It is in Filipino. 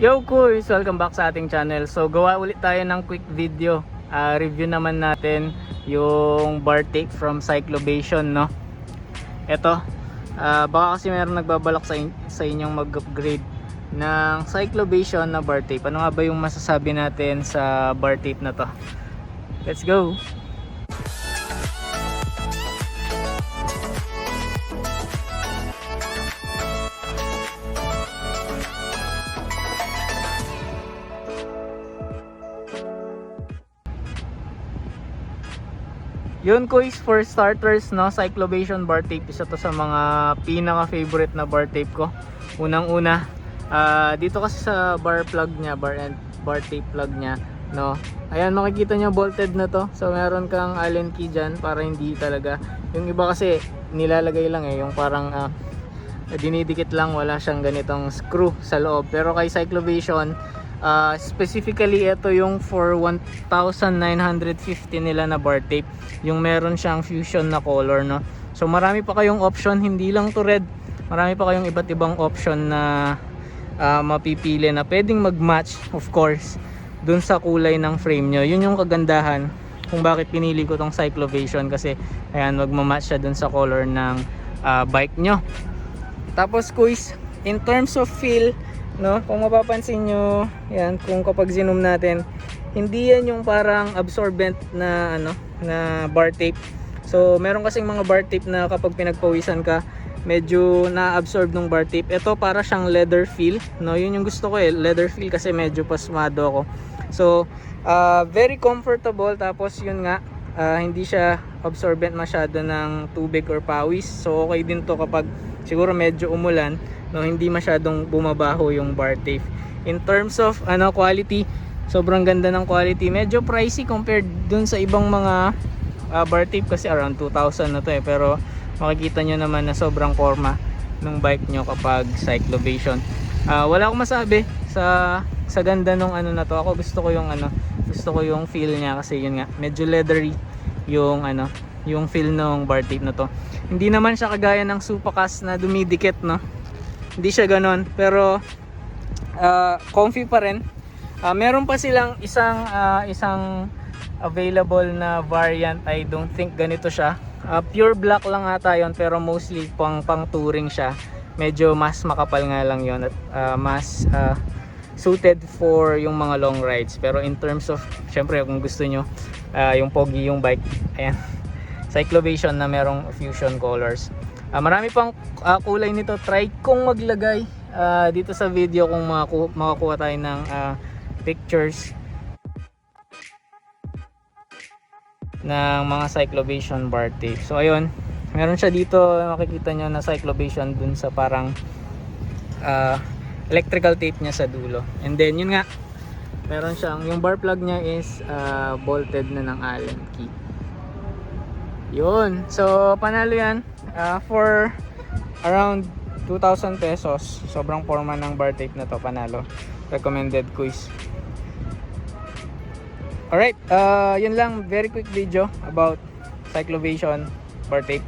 Yo kuys! Welcome back sa ating channel. So gawa ulit tayo ng quick video. Ah, review naman natin yung bar tape from Cyclobation no. Ito, ah, baka kasi meron nagbabalak sa, in- sa inyong mag-upgrade ng Cyclobation na bar tape. Ano nga ba yung masasabi natin sa bar tape na to? Let's go! Yun kuys for starters no, Cyclobation bar tape isa to sa mga pinaka favorite na bar tape ko. Unang una, ah, dito kasi sa bar plug niya, bar and bar tape plug niya, no. Ayan makikita niyo bolted na to. So meron kang allen key diyan para hindi talaga yung iba kasi nilalagay lang eh yung parang ah, dinidikit lang wala siyang ganitong screw sa loob. Pero kay Cyclobation Uh, specifically ito yung for 1950 nila na bar tape. Yung meron siyang fusion na color no? So marami pa kayong option hindi lang to red. Marami pa kayong iba't ibang option na uh, mapipili na pwedeng mag-match of course dun sa kulay ng frame nyo. Yun yung kagandahan kung bakit pinili ko tong Cyclovation kasi ayan magmamatch siya dun sa color ng uh, bike nyo. Tapos quiz in terms of feel no? Kung mapapansin nyo yan kung kapag zoom natin hindi yan yung parang absorbent na ano na bar tape. So meron kasing mga bar tape na kapag pinagpawisan ka medyo na-absorb ng bar tape. Ito para siyang leather feel no? Yun yung gusto ko eh. Leather feel kasi medyo pasmado ako. So uh, very comfortable. Tapos yun nga uh, hindi siya absorbent masyado ng tubig or pawis. So okay din to kapag siguro medyo umulan no? Hindi masyadong bumabaho yung bar tape. In terms of ano quality sobrang ganda ng quality. Medyo pricey compared dun sa ibang mga uh, bar tape kasi around 2,000 na to eh. Pero makikita nyo naman na sobrang forma ng bike nyo kapag cyclovation. Uh, wala akong masabi sa sa ganda nung ano na to. Ako gusto ko yung ano gusto ko yung feel niya kasi yun nga medyo leathery yung ano yung feel ng bar tape na to. Hindi naman siya kagaya ng Supakas na dumidikit no? Hindi siya ganon. Pero uh, comfy pa rin. Uh, meron pa silang isang uh, isang available na variant. I don't think ganito siya. Uh, pure black lang ata yun pero mostly pang pang touring siya. Medyo mas makapal nga lang yon at uh, mas uh, suited for yung mga long rides. Pero in terms of syempre kung gusto nyo uh, yung pogi yung bike ayan cyclovation na merong fusion colors. Uh, marami pang uh, kulay nito. Try kong maglagay uh, dito sa video kung makaku makakuha tayo ng uh, pictures ng mga cyclovation bar tape. So ayun. Meron siya dito makikita nyo na cyclovation dun sa parang uh, electrical tape niya sa dulo. And then yun nga. Meron siyang yung bar plug niya is uh, bolted na ng allen key yun. So panalo yan uh, for around 2,000 pesos. Sobrang forma ng bar tape na to. Panalo. Recommended quiz. Alright uh, yun lang. Very quick video about cyclovation bar tape